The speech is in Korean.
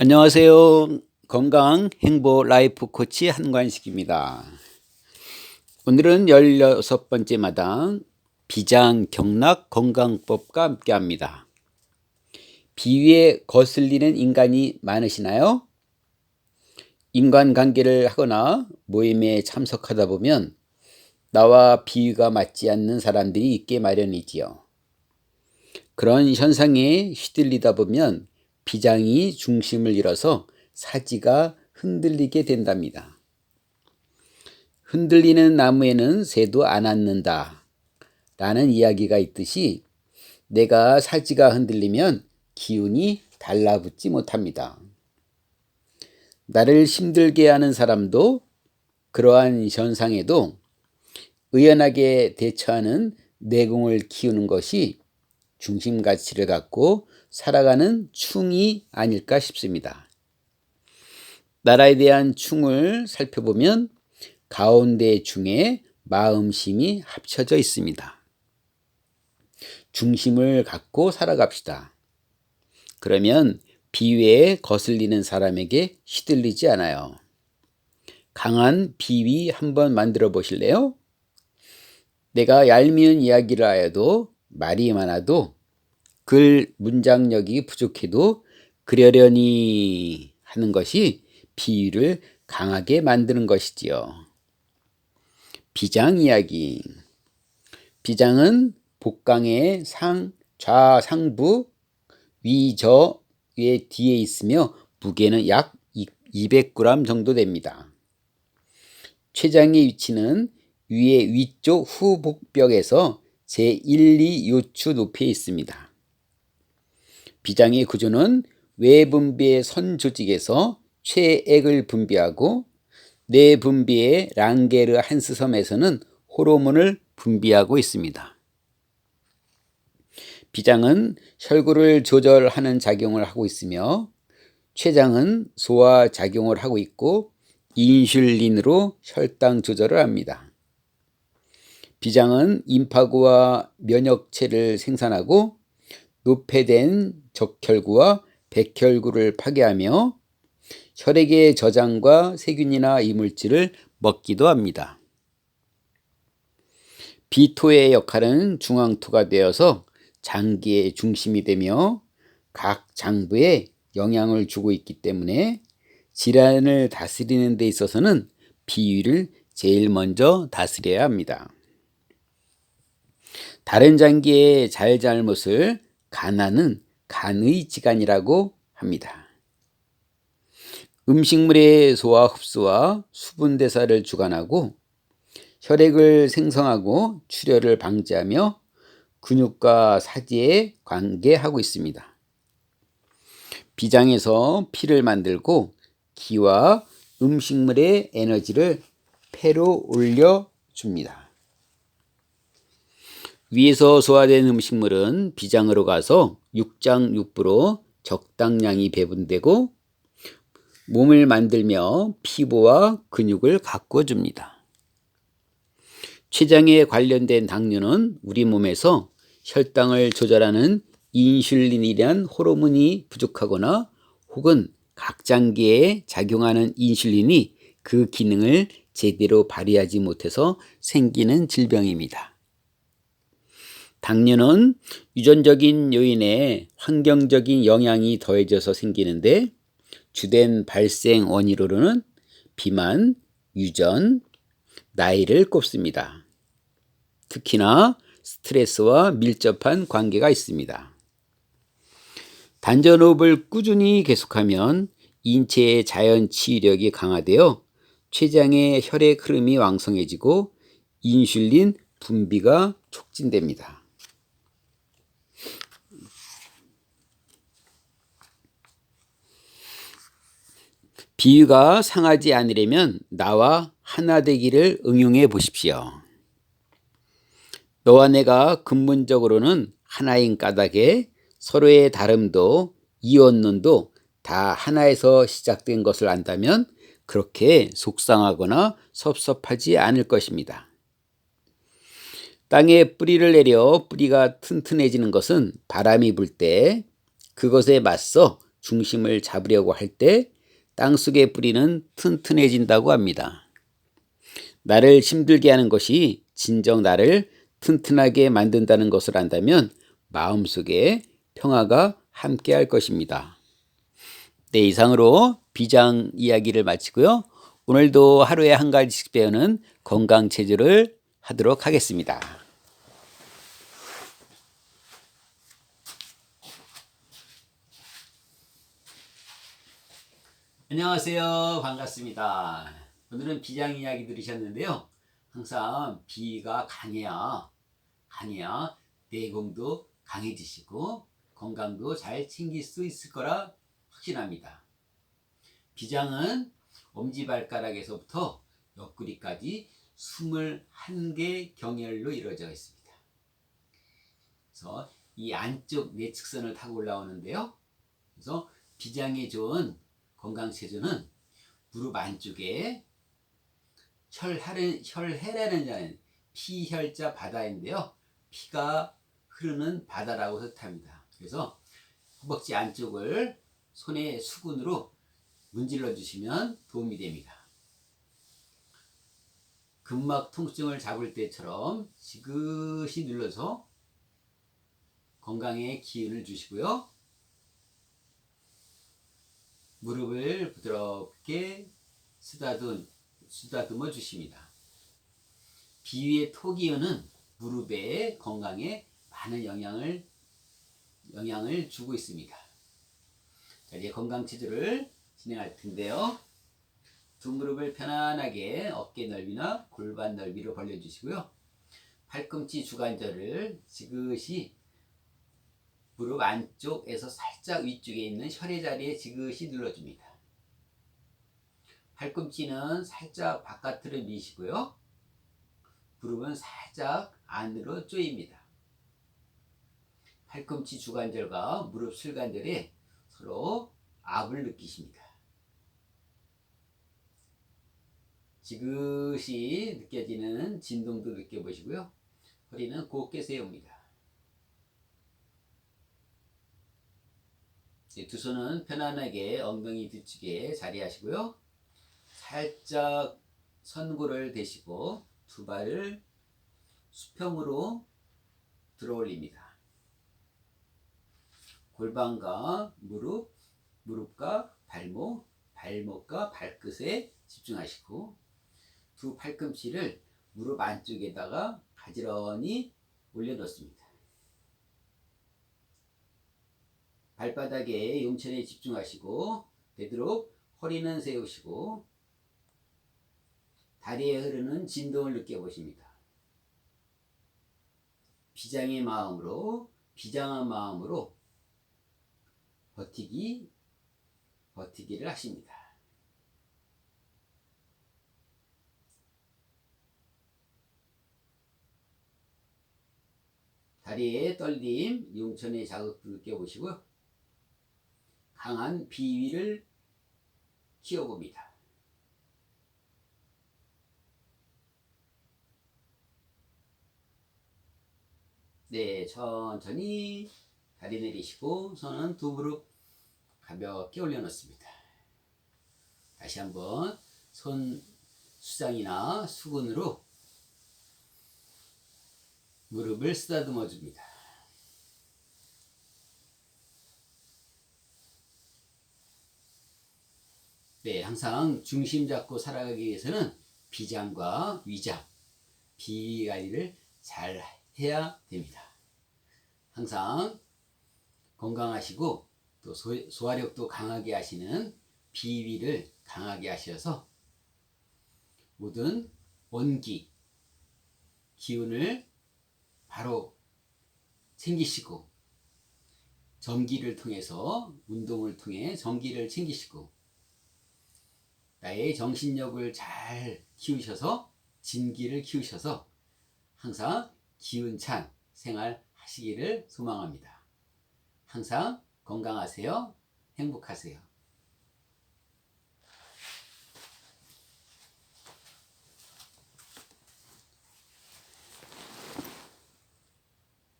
안녕하세요. 건강 행보 라이프 코치 한관식입니다. 오늘은 16번째 마당 비장 경락 건강법과 함께 합니다. 비위에 거슬리는 인간이 많으시나요? 인간관계를 하거나 모임에 참석하다 보면 나와 비위가 맞지 않는 사람들이 있게 마련이지요. 그런 현상에 휘둘리다 보면 비장이 중심을 잃어서 사지가 흔들리게 된답니다. 흔들리는 나무에는 새도 안 앉는다. 라는 이야기가 있듯이 내가 사지가 흔들리면 기운이 달라붙지 못합니다. 나를 힘들게 하는 사람도 그러한 현상에도 의연하게 대처하는 내공을 키우는 것이 중심 가치를 갖고 살아가는 충이 아닐까 싶습니다. 나라에 대한 충을 살펴보면 가운데 중에 마음심이 합쳐져 있습니다. 중심을 갖고 살아갑시다. 그러면 비위에 거슬리는 사람에게 시들리지 않아요. 강한 비위 한번 만들어 보실래요? 내가 얄미운 이야기를 하여도 말이 많아도 글 문장력이 부족해도 그려려니 하는 것이 비유를 강하게 만드는 것이지요. 비장 이야기. 비장은 복강의 상, 좌, 상부, 위, 저의 뒤에 있으며 무게는 약 200g 정도 됩니다. 췌장의 위치는 위의 위쪽 후복벽에서 제1, 2 요추 높이에 있습니다. 비장의 구조는 외분비의 선조직에서 최액을 분비하고 내분비의 랑게르 한스 섬에서는 호르몬을 분비하고 있습니다. 비장은 혈구를 조절하는 작용을 하고 있으며 췌장은 소화 작용을 하고 있고 인슐린으로 혈당 조절을 합니다. 비장은 임파구와 면역체를 생산하고 노폐된 적혈구와 백혈구를 파괴하며 혈액의 저장과 세균이나 이물질을 먹기도 합니다. 비토의 역할은 중앙토가 되어서 장기의 중심이 되며 각 장부에 영향을 주고 있기 때문에 질환을 다스리는 데 있어서는 비위를 제일 먼저 다스려야 합니다. 다른 장기의 잘잘못을 가난은 간의 지간이라고 합니다. 음식물의 소화 흡수와 수분 대사를 주관하고 혈액을 생성하고 출혈을 방지하며 근육과 사지에 관계하고 있습니다. 비장에서 피를 만들고 기와 음식물의 에너지를 폐로 올려 줍니다. 위에서 소화된 음식물은 비장으로 가서 육장육부로 적당량이 배분되고 몸을 만들며 피부와 근육을 가꿔줍니다. 췌장에 관련된 당류는 우리 몸에서 혈당을 조절하는 인슐린이란 호르몬이 부족하거나 혹은 각 장기에 작용하는 인슐린이 그 기능을 제대로 발휘하지 못해서 생기는 질병입니다. 당뇨는 유전적인 요인에 환경적인 영향이 더해져서 생기는데 주된 발생 원인으로는 비만, 유전, 나이를 꼽습니다. 특히나 스트레스와 밀접한 관계가 있습니다. 단전호흡을 꾸준히 계속하면 인체의 자연 치유력이 강화되어 췌장의 혈액 흐름이 왕성해지고 인슐린 분비가 촉진됩니다. 비유가 상하지 않으려면 나와 하나 되기를 응용해 보십시오. 너와 내가 근본적으로는 하나인 까닭에 서로의 다름도 이원론도 다 하나에서 시작된 것을 안다면 그렇게 속상하거나 섭섭하지 않을 것입니다. 땅에 뿌리를 내려 뿌리가 튼튼해지는 것은 바람이 불 때 그것에 맞서 중심을 잡으려고 할 때 땅속의 뿌리는 튼튼해진다고 합니다. 나를 힘들게 하는 것이 진정 나를 튼튼하게 만든다는 것을 안다면 마음속에 평화가 함께 할 것입니다. 네, 이상으로 비장 이야기를 마치고요. 오늘도 하루에 한 가지씩 배우는 건강 체조를 하도록 하겠습니다. 안녕하세요. 반갑습니다. 오늘은 비장 이야기 들으셨는데요. 항상 비가 강해야 강해야 내공도 강해지시고 건강도 잘 챙길 수 있을 거라 확신합니다. 비장은 엄지발가락에서부터 옆구리까지 21개 경혈로 이루어져 있습니다. 그래서 이 안쪽 내측선을 타고 올라오는데요. 그래서 비장에 좋은 건강체조는 무릎 안쪽에 혈하는, 혈해라는 자는 피혈자 바다인데요. 피가 흐르는 바다라고 뜻합니다. 그래서 허벅지 안쪽을 손의 수근으로 문질러 주시면 도움이 됩니다. 근막 통증을 잡을 때처럼 지그시 눌러서 건강에 기운을 주시고요. 무릎을 부드럽게 쓰다듬, 쓰다듬어 주십니다. 비위의 토기운은 무릎의 건강에 많은 영향을 영향을 주고 있습니다. 자, 이제 건강 체조를 진행할 텐데요. 두 무릎을 편안하게 어깨 넓이나 골반 넓이로 벌려주시고요. 팔꿈치 주관절을 지그시 무릎 안쪽에서 살짝 위쪽에 있는 혈의 자리에 지그시 눌러줍니다. 팔꿈치는 살짝 바깥으로 미시고요. 무릎은 살짝 안으로 조입니다. 팔꿈치 주관절과 무릎 슬관절에 서로 압을 느끼십니다. 지그시 느껴지는 진동도 느껴보시고요. 허리는 곧게 세웁니다. 두 손은 편안하게 엉덩이 뒤쪽에 자리하시고요. 살짝 선구를 대시고 두 발을 수평으로 들어 올립니다. 골반과 무릎, 무릎과 발목, 발목과 발끝에 집중하시고 두 팔꿈치를 무릎 안쪽에다가 가지런히 올려놓습니다. 발바닥에 용천에 집중하시고 되도록 허리는 세우시고 다리에 흐르는 진동을 느껴보십니다. 비장의 마음으로 비장한 마음으로 버티기 버티기를 하십니다. 다리의 떨림, 용천의 자극도 느껴보시고요. 강한 비위를 키워봅니다. 네, 천천히 다리 내리시고 손은 두 무릎 가볍게 올려놓습니다. 다시 한번 손 수장이나 수근으로 무릎을 쓰다듬어 줍니다. 네, 항상 중심 잡고 살아가기 위해서는 비장과 위장, 비위 관리를 잘 해야 됩니다. 항상 건강하시고 또 소, 화력도 강하게 하시는 비위를 강하게 하셔서 모든 원기, 기운을 바로 챙기시고 전기를 통해서 운동을 통해 전기를 챙기시고 나의 정신력을 잘 키우셔서 진기를 키우셔서 항상 기운찬 생활 하시기를 소망합니다. 항상 건강하세요. 행복하세요.